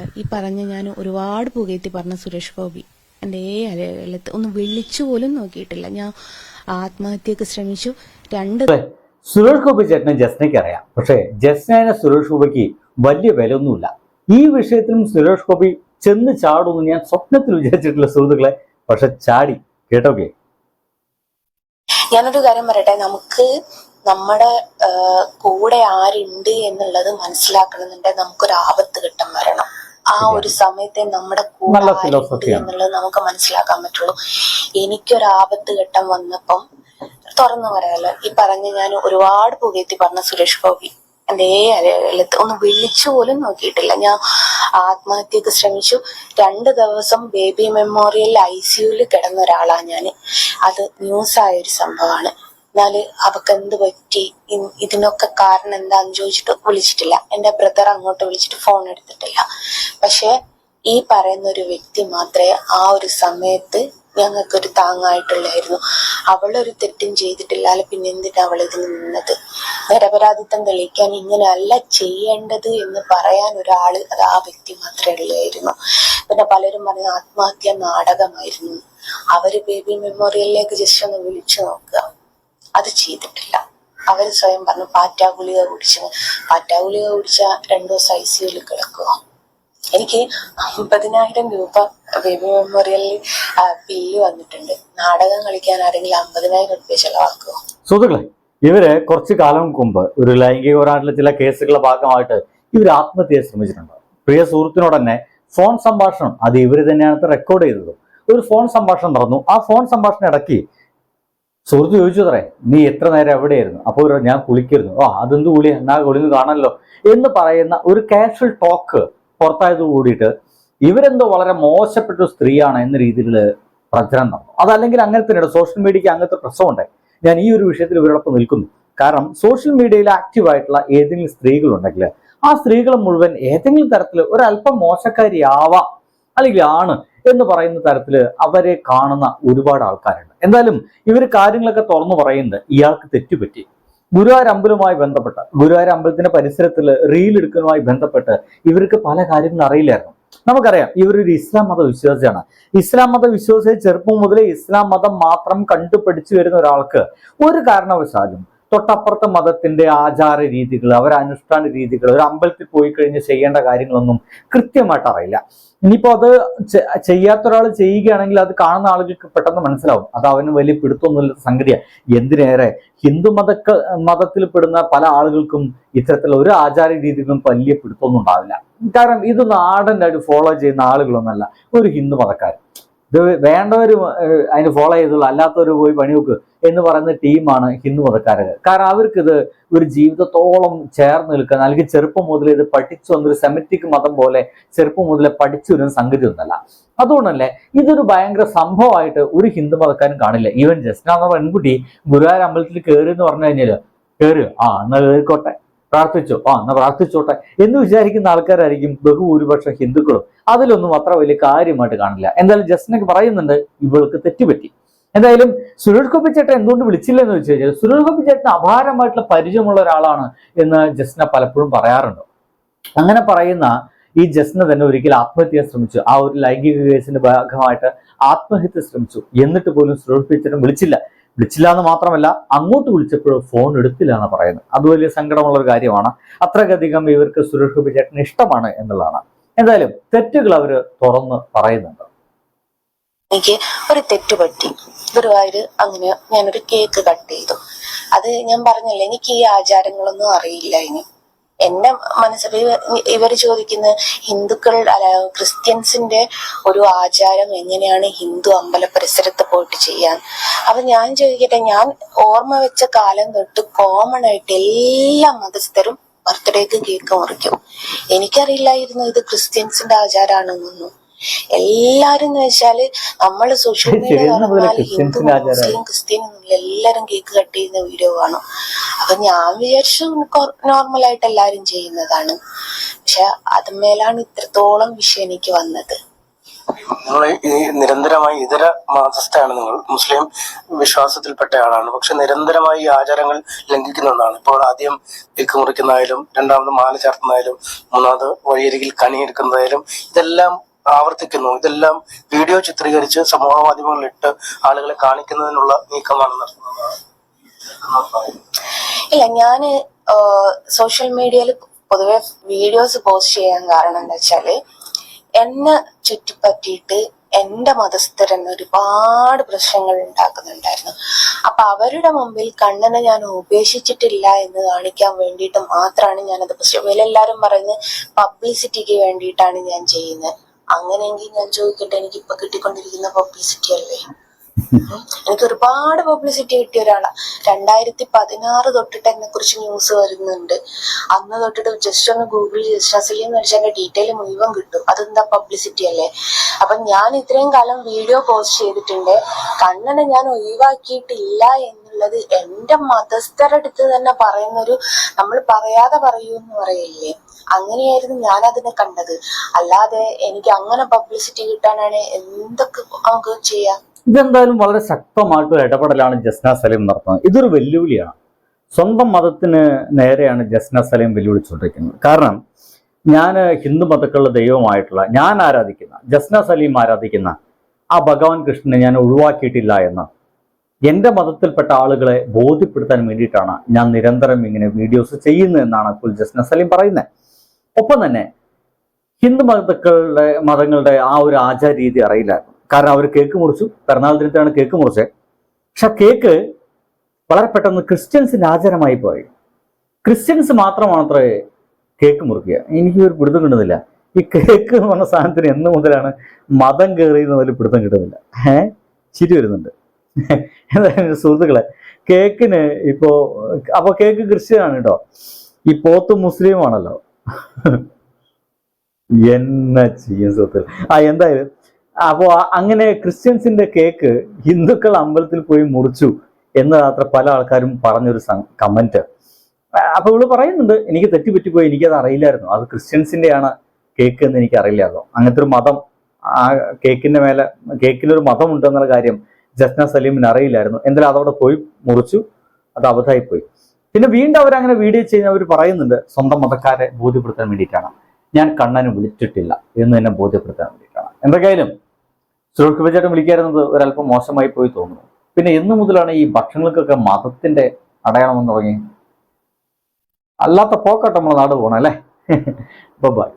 പറയല്ല ഈ പറഞ്ഞ ഞാൻ ഒരുപാട് പുകയത്തി പറഞ്ഞ സുരേഷ് ഗോപി. എന്റെ അലത്ത് ഒന്ന് വിളിച്ചു പോലും നോക്കിയിട്ടില്ല. ഞാൻ ആത്മഹത്യക്ക് ശ്രമിച്ചു. രണ്ട് സുരേഷ് ഗോപി ചേട്ടനെ ജസ്നയ്ക്ക് അറിയാം. പക്ഷേ ജസ്നയെ സുരേഷ് ഗോപിക്ക് വലിയ വിലയൊന്നുമില്ല. ഈ വിഷയത്തിലും സുരേഷ് ഗോപി ചെന്ന് ചാടുമെന്ന് ഞാൻ സ്വപ്നത്തിൽ വിചാരിച്ചിട്ടില്ല സുഹൃത്തുക്കളെ. പക്ഷെ ചാടി. കേട്ടോക്കെ ഞാനൊരു കാര്യം പറയട്ടെ. നമുക്ക് നമ്മുടെ കൂടെ ആരുണ്ട് എന്നുള്ളത് മനസ്സിലാക്കണമെന്നുണ്ടെങ്കിൽ നമുക്കൊരു ആപത്ത് ആ ഒരു സമയത്തെ നമ്മുടെ കൂടെ. എന്നുള്ളത് നമുക്ക് മനസ്സിലാക്കാൻ പറ്റുള്ളൂ. എനിക്കൊരു ആപത്ത് ഘട്ടം വന്നപ്പം തുറന്നു പറയാലോ ഈ പറഞ്ഞ ഞാൻ ഒരുപാട് പുകയത്തി പറഞ്ഞ സുരേഷ് ഗോപി എന്റെ അലത്ത് ഒന്ന് വിളിച്ചു പോലും നോക്കിയിട്ടില്ല. ഞാൻ ആത്മഹത്യക്ക് ശ്രമിച്ചു. രണ്ട് ദിവസം ബേബി മെമ്മോറിയൽ ഐ സിയുയിൽ കിടന്ന ഒരാളാണ് ഞാൻ അത് ന്യൂസായ ഒരു സംഭവമാണ്. എന്നാൽ അവക്ക് എന്ത് പറ്റി? ഇതിനൊക്കെ കാരണം എന്താന്ന് ചോദിച്ചിട്ട് വിളിച്ചിട്ടില്ല. എന്റെ ബ്രദർ അങ്ങോട്ട് വിളിച്ചിട്ട് ഫോൺ എടുത്തിട്ടില്ല. പക്ഷെ ഈ പറയുന്ന ഒരു വ്യക്തി മാത്രമേ ആ ഒരു സമയത്ത് ഞങ്ങൾക്ക് ഒരു താങ്ങായിട്ടുള്ളായിരുന്നു. അവളൊരു തെറ്റും ചെയ്തിട്ടില്ലാലും പിന്നെ എന്തിനാ അവൾ ഇതിന് നിന്നത്? നിരപരാധിത്വം തെളിയിക്കാൻ ഇങ്ങനെയല്ല ചെയ്യേണ്ടത് എന്ന് പറയാൻ ഒരാൾ അത് ആ വ്യക്തി മാത്രമേ ഉള്ളായിരുന്നു. പിന്നെ പലരും പറഞ്ഞ ആത്മഹത്യ നാടകമായിരുന്നു. അവർ ബേബി മെമ്മോറിയലിലേക്ക് ജസ്റ്റ് ഒന്ന് വിളിച്ചു നോക്കുക. അത് ചെയ്തിട്ടില്ല. അവർ സ്വയം പറഞ്ഞു പാറ്റാ ഗുളിക കുടിച്ച് പാറ്റാ ഗുളിക കുടിച്ച രണ്ടു ദിവസം ഐ സിയുയിൽ കിടക്കുക. എനിക്ക് അമ്പതിനായിരം രൂപ ബേബി മെമ്മോറിയലിൽ ബില്ല് വന്നിട്ടുണ്ട്. നാടകം കളിക്കാൻ ആരെങ്കിലും അമ്പതിനായിരം രൂപ ചെലവാക്കുമോ സുഹൃത്തുക്കളെ ഇവർ കുറച്ചു കാലം മുമ്പ് ഒരു ലൈംഗിക പോരാട്ടത്തിലെ ചില കേസുകളുടെ ഭാഗമായിട്ട് ഇവർ ആത്മഹത്യ ശ്രമിച്ചിട്ടുണ്ട്. പ്രിയ സുഹൃത്തിനോട് തന്നെ ഫോൺ സംഭാഷണം അത് ഇവർ തന്നെയാണ് റെക്കോർഡ് ചെയ്തത്. ഒരു ഫോൺ സംഭാഷണം നടന്നു. ആ ഫോൺ സംഭാഷണം ഇടയ്ക്ക് സുഹൃത്ത് ചോദിച്ചു തറേ നീ എത്ര നേരം എവിടെയായിരുന്നു അപ്പോൾ ഞാൻ കുളിക്കായിരുന്നു ആ അതെന്ത് കുളി? എന്നാ കുളിന്ന് കാണല്ലോ. എന്ന് പറയുന്ന ഒരു കാഷ്വൽ ടോക്ക് പുറത്തായത് കൂടിയിട്ട് ഇവരെന്തോ വളരെ മോശപ്പെട്ട സ്ത്രീയാണ് എന്ന രീതിയിൽ പ്രചരണം നടന്നു. അതല്ലെങ്കിൽ അങ്ങനെ തന്നെയാണ് സോഷ്യൽ മീഡിയക്ക് അങ്ങനത്തെ പ്രശ്നമുണ്ടേ. ഞാൻ ഈ ഒരു വിഷയത്തിൽ ഇവരോടൊപ്പം നിൽക്കുന്നു. കാരണം സോഷ്യൽ മീഡിയയിൽ ആക്റ്റീവ് ആയിട്ടുള്ള ഏതെങ്കിലും സ്ത്രീകളുണ്ടെങ്കിൽ ആ സ്ത്രീകൾ മുഴുവൻ ഏതെങ്കിലും തരത്തിൽ ഒരല്പം മോശക്കാരിയാവാം അല്ലെങ്കിൽ ആണ് എന്ന് പറയുന്ന തരത്തിൽ അവരെ കാണുന്ന ഒരുപാട് ആൾക്കാരുണ്ട്. എന്തായാലും ഇവർ കാര്യങ്ങളൊക്കെ തുറന്നു പറയുന്നത് ഇയാൾക്ക് തെറ്റുപറ്റി. ഗുരുവായൂർ അമ്പലവുമായി ബന്ധപ്പെട്ട് ഗുരുവായൂർ അമ്പലത്തിന്റെ പരിസരത്തിൽ റീൽ എടുക്കുന്നതുമായി ബന്ധപ്പെട്ട് ഇവർക്ക് പല കാര്യങ്ങളും അറിയില്ലായിരുന്നു. നമുക്കറിയാം ഇവരൊരു ഇസ്ലാം മത വിശ്വാസിയാണ്. ഇസ്ലാം മത വിശ്വാസിയെ ചെറുപ്പം മുതലേ ഇസ്ലാം മതം മാത്രം കണ്ടുപഠിച്ചു വരുന്ന ഒരാൾക്ക് ഒരു കാരണവശാലും തൊട്ടപ്പുറത്തെ മതത്തിന്റെ ആചാര രീതികൾ അവരെ അനുഷ്ഠാന രീതികൾ ഒരു അമ്പലത്തിൽ പോയി കഴിഞ്ഞ് ചെയ്യേണ്ട കാര്യങ്ങളൊന്നും കൃത്യമായിട്ട് അറിയില്ല. ഇനിയിപ്പോ അത് ചെയ്യാത്ത ഒരാൾ ചെയ്യുകയാണെങ്കിൽ അത് കാണുന്ന ആളുകൾക്ക് പെട്ടെന്ന് മനസ്സിലാവും. അത് അവന് വലിയ പിടുത്തമൊന്നുമില്ലാത്ത സംഗതിയാണ്. എന്തിനേറെ ഹിന്ദു മതക്ക മതത്തിൽ പെടുന്ന പല ആളുകൾക്കും ഇത്തരത്തിലുള്ള ഒരു ആചാര രീതികളും വലിയ പിടുത്തമൊന്നും ഉണ്ടാവില്ല. കാരണം ഇത് നാടനായിട്ട് ഫോളോ ചെയ്യുന്ന ആളുകളൊന്നല്ല ഒരു ഹിന്ദു മതക്കാരൻ ഇത് വേണ്ടവർ അതിന് ഫോളോ ചെയ്തുള്ളൂ. അല്ലാത്തവർ പോയി പണി എന്ന് പറയുന്ന ടീമാണ് ഹിന്ദു മതക്കാരകൾ കാരണം അവർക്കിത് ഒരു ജീവിതത്തോളം ചേർന്ന് നിൽക്കുന്ന അല്ലെങ്കിൽ ചെറുപ്പം മുതൽ ഇത് പഠിച്ചു വന്നൊരു സെമറ്റിക് മതം പോലെ ചെറുപ്പം മുതൽ പഠിച്ചു വരുന്ന സംഗതി ഒന്നല്ല. അതുകൊണ്ടല്ലേ ഇതൊരു ഭയങ്കര സംഭവമായിട്ട് ഒരു ഹിന്ദു മതക്കാരും കാണില്ല. ഈവൻ ജസ്റ്റ് എന്ന പെൺകുട്ടി ഗുരുവായൂർ അമ്പലത്തിൽ കയറി എന്ന് പറഞ്ഞു കഴിഞ്ഞാൽ കയറുക ആ എന്നാ കയറിക്കോട്ടെ പ്രാർത്ഥിച്ചു? ആ എന്നാ പ്രാർത്ഥിച്ചോട്ടെ എന്ന് വിചാരിക്കുന്ന ആൾക്കാരായിരിക്കും ബഹുഭൂരിപക്ഷം ഹിന്ദുക്കളും. അതിലൊന്നും അത്ര വലിയ കാര്യമായിട്ട് കാണില്ല. എന്തായാലും ജസ്റ്റിനൊക്കെ പറയുന്നുണ്ട് ഇവൾക്ക് തെറ്റുപറ്റി. എന്തായാലും സുരേഷ് ഗോപി ചേട്ടൻ എന്തുകൊണ്ട് വിളിച്ചില്ല എന്ന് വെച്ച് കഴിഞ്ഞാൽ സുരേഷ് ഗോപി ചേട്ടൻ അപാരമായിട്ടുള്ള പരിചയമുള്ള ഒരാളാണ് എന്ന് ജസ്ന പലപ്പോഴും പറയാറുണ്ട്. അങ്ങനെ പറയുന്ന ഈ ജസ്ന തന്നെ ഒരിക്കൽ ആത്മഹത്യ ശ്രമിച്ചു. ആ ഒരു ലൈംഗിക കേസിന്റെ ഭാഗമായിട്ട് ആത്മഹത്യ ശ്രമിച്ചു. എന്നിട്ട് പോലും സുരേഷ് ഗോപി ചേട്ടൻ വിളിച്ചില്ല. വിളിച്ചില്ല എന്ന് മാത്രമല്ല അങ്ങോട്ട് വിളിച്ചപ്പോഴും ഫോൺ എടുത്തില്ല എന്ന് പറയുന്നത്. അത് വലിയ സങ്കടമുള്ള ഒരു കാര്യമാണ്. അത്രയ്ക്കധികം ഇവർക്ക് സുരേഷ് ഗോപി ഇഷ്ടമാണ് എന്നുള്ളതാണ്. എന്തായാലും തെറ്റുകൾ അവർ തുറന്ന് പറയുന്നുണ്ട്. എനിക്ക് ഒരു തെറ്റ് പറ്റി. ഗുരുവായൂര് അങ്ങനെ ഞാനൊരു കേക്ക് കട്ട് ചെയ്തു. അത് ഞാൻ പറഞ്ഞില്ല എനിക്ക് ഈ ആചാരങ്ങളൊന്നും അറിയില്ല ഇനി. എന്റെ മനസ്സിൽ ഇവർ ചോദിക്കുന്ന ഹിന്ദുക്കൾ ക്രിസ്ത്യൻസിന്റെ ഒരു ആചാരം എങ്ങനെയാണ് ഹിന്ദു അമ്പല പരിസരത്ത് പോയിട്ട് ചെയ്യാൻ? അപ്പൊ ഞാൻ ചോദിക്കട്ടെ ഞാൻ ഓർമ്മ വെച്ച കാലം തൊട്ട് കോമൺ ആയിട്ട് എല്ലാ മതസ്ഥരും ബർത്ത്ഡേക്ക് കേക്ക് മുറിക്കും. എനിക്കറിയില്ലായിരുന്നു ഇത് ക്രിസ്ത്യൻസിന്റെ ആചാരമാണെന്നൊന്നും. എല്ലാരും എന്ന് വെച്ചാൽ നമ്മൾ social media Hindu Muslim Christian എല്ലാരും കേക്ക് കട്ട് ചെയ്യുന്ന വീഡിയോ കാണും. അപ്പൊ ഞാൻ വിചാരിച്ചു നോർമൽ ആയിട്ട് എല്ലാരും ചെയ്യുന്നതാണ്. പക്ഷെ അതുമേലാണ് ഇത്രത്തോളം വിഷയം എനിക്ക് വന്നത്. നിങ്ങൾ നിരന്തരമായി ഇതര മതസ്ഥയാണ് നിങ്ങൾ. മുസ്ലിം വിശ്വാസത്തിൽപ്പെട്ട ആളാണ്. പക്ഷെ നിരന്തരമായി ഈ ആചാരങ്ങൾ ലംഘിക്കുന്ന ഒന്നാണ്. ഇപ്പോൾ ആദ്യം വിക്ക് മുറിക്കുന്നതായാലും രണ്ടാമത് മാല ചേർക്കുന്നതായാലും മൂന്നാമത് വഴിയരികിൽ കണിയെടുക്കുന്നതായാലും ഇതെല്ലാം ആവർത്തിക്കുന്നു. ഇതെല്ലാം വീഡിയോ ചിത്രീകരിച്ച് സമൂഹ മാധ്യമങ്ങളിൽ ഇട്ട് ആളുകളെ കാണിക്കുന്നതിനുള്ള നീക്കമാണ് ഇല്ല ഞാൻ സോഷ്യൽ മീഡിയയിൽ പൊതുവെ വീഡിയോസ് പോസ്റ്റ് ചെയ്യാൻ കാരണം എന്താ വെച്ചാൽ എന്നെ ചുറ്റിപ്പറ്റിയിട്ട് എന്റെ മതസ്ഥരെന്ന് ഒരുപാട് പ്രശ്നങ്ങൾ ഉണ്ടാക്കുന്നുണ്ടായിരുന്നു. അപ്പൊ അവരുടെ മുമ്പിൽ കണ്ണനെ ഞാൻ ഉപേക്ഷിച്ചിട്ടില്ല എന്ന് കാണിക്കാൻ വേണ്ടിയിട്ട് മാത്രമാണ് ഞാനത് പ്രശ്നം എല്ലാവരും പറയുന്നത് പബ്ലിസിറ്റിക്ക് വേണ്ടിയിട്ടാണ് ഞാൻ ചെയ്യുന്നത്. അങ്ങനെയെങ്കിൽ ഞാൻ ചോദിക്കട്ടെ എനിക്ക് ഇപ്പൊ കിട്ടിക്കൊണ്ടിരിക്കുന്ന പബ്ലിസിറ്റി അല്ലേ? എനിക്ക് ഒരുപാട് പബ്ലിസിറ്റി കിട്ടിയ ഒരാളാ. രണ്ടായിരത്തി പതിനാറ് തൊട്ടിട്ട് എന്നെ കുറിച്ച് ന്യൂസ് വരുന്നുണ്ട്. അന്ന് തൊട്ടിട്ട് ജസ്റ്റ് ഒന്ന് ഗൂഗിൾ ജസ്റ്റാസിലി എന്ന് വെച്ചാൽ ഡീറ്റെയിൽ മുഴുവൻ കിട്ടും. അതെന്താ പബ്ലിസിറ്റി അല്ലേ? അപ്പൊ ഞാൻ ഇത്രയും കാലം വീഡിയോ പോസ്റ്റ് ചെയ്തിട്ടുണ്ട്. കണ്ണനെ ഞാൻ ഒഴിവാക്കിയിട്ടില്ല എന്നുള്ളത് എന്റെ മതസ്ഥരടുത്ത് തന്നെ പറയുന്നൊരു നമ്മൾ പറയാതെ പറയൂ എന്ന് പറയില്ലേ? അങ്ങനെയായിരുന്നു ഞാൻ അതിനെ കണ്ടത്. അല്ലാതെ എനിക്ക് അങ്ങനെ പബ്ലിസിറ്റി കിട്ടാനാണ് എന്തൊക്കെ നമുക്ക് ചെയ്യാം? ഇതെന്തായാലും വളരെ ശക്തമായിട്ടുള്ള ഇടപെടലാണ് ജസ്ന സലീം നടത്തുന്നത്. ഇതൊരു വെല്ലുവിളിയാണ്. സ്വന്തം മതത്തിന് നേരെയാണ് ജസ്ന സലീം വെല്ലുവിളിച്ചുകൊണ്ടിരിക്കുന്നത്. കാരണം ഞാൻ ഹിന്ദു മതക്കളുടെ ദൈവമായിട്ടുള്ള ഞാൻ ആരാധിക്കുന്ന ജസ്ന സലീം ആരാധിക്കുന്ന ആ ഭഗവാൻ കൃഷ്ണനെ ഞാൻ ഒഴിവാക്കിയിട്ടില്ല എന്ന് എന്റെ മതത്തിൽപ്പെട്ട ആളുകളെ ബോധ്യപ്പെടുത്താൻ വേണ്ടിയിട്ടാണ് ഞാൻ നിരന്തരം ഇങ്ങനെ വീഡിയോസ് ചെയ്യുന്നതെന്നാണ് കുൽജസ് നസലിം പറയുന്നത്. ഒപ്പം തന്നെ ഹിന്ദു മതക്കളുടെ മതങ്ങളുടെ ആ ഒരു ആചാര രീതി അറിയില്ലായിരുന്നു കാരണം അവർ കേക്ക് മുറിച്ചു. പിറന്നാൾ ദിനത്തിലാണ് കേക്ക് മുറിച്ചത്. പക്ഷെ കേക്ക് വളരെ പെട്ടെന്ന് ക്രിസ്ത്യൻസിന്റെ ആചാരമായി പോയി. ക്രിസ്ത്യൻസ് മാത്രമാണത്രേ കേക്ക് മുറിക്കുക. എനിക്ക് ഒരു പിടുത്തം കിട്ടുന്നില്ല. ഈ കേക്ക് എന്ന് പറഞ്ഞ സാധനത്തിന് എന്ന് മുതലാണ് മതം കയറിയെന്നതിൽ പിടുത്തം കിട്ടുന്നില്ല. ഏഹ്? ചിരി വരുന്നുണ്ട്. സുഹൃത്തുക്കളെ കേക്കിന് ഇപ്പോ അപ്പൊ കേക്ക് ക്രിസ്ത്യനാണ് കേട്ടോ. ഈ പോത്ത് മുസ്ലിമാണല്ലോ. എന്നെ ചെയ്യും സുഹൃത്തുക്കൾ ആ എന്തായാലും അപ്പോ അങ്ങനെ ക്രിസ്ത്യൻസിന്റെ കേക്ക് ഹിന്ദുക്കൾ അമ്പലത്തിൽ പോയി മുറിച്ചു എന്ന് മാത്രം പല ആൾക്കാരും പറഞ്ഞൊരു കമന്റ് അപ്പൊ ഇവൾ പറയുന്നുണ്ട് എനിക്ക് തെറ്റുപറ്റിപ്പോയി എനിക്കത് അറിയില്ലായിരുന്നു. അത് ക്രിസ്ത്യൻസിന്റെയാണ് കേക്ക് എന്ന് എനിക്ക് അറിയില്ലായിരുന്നു അങ്ങനത്തെ ഒരു മതം ആ കേക്കിന്റെ മേലെ കേക്കിലൊരു മതം ഉണ്ടെന്നുള്ള കാര്യം ജസ്ന സലീമിന് അറിയില്ലായിരുന്നു. എന്തായാലും അതവിടെ പോയി മുറിച്ചു. അത് അബദ്ധമായി പോയി പിന്നെ വീണ്ടും അവരങ്ങനെ വീഡിയോ ചെയ്യുന്ന അവർ പറയുന്നുണ്ട് സ്വന്തം മതക്കാരെ ബോധ്യപ്പെടുത്താൻ വേണ്ടിയിട്ടാണ്. ഞാൻ കണ്ണനെ വിളിച്ചിട്ടില്ല എന്ന് തന്നെ ബോധ്യപ്പെടുത്താൻ വേണ്ടിയിട്ടാണ്. എന്തൊക്കെയായാലും സുരക്ഷ ചേട്ടൻ വിളിക്കാറുന്നത് ഒരല്പം മോശമായി പോയി തോന്നുന്നു. പിന്നെ എന്നു മുതലാണ് ഈ ഭക്ഷണങ്ങൾക്കൊക്കെ മതത്തിന്റെ അടയാളം എന്ന് തുടങ്ങി. അല്ലാത്ത പോക്കട്ടെ നമ്മൾ നാട് പോകണം അല്ലേ? ബൈ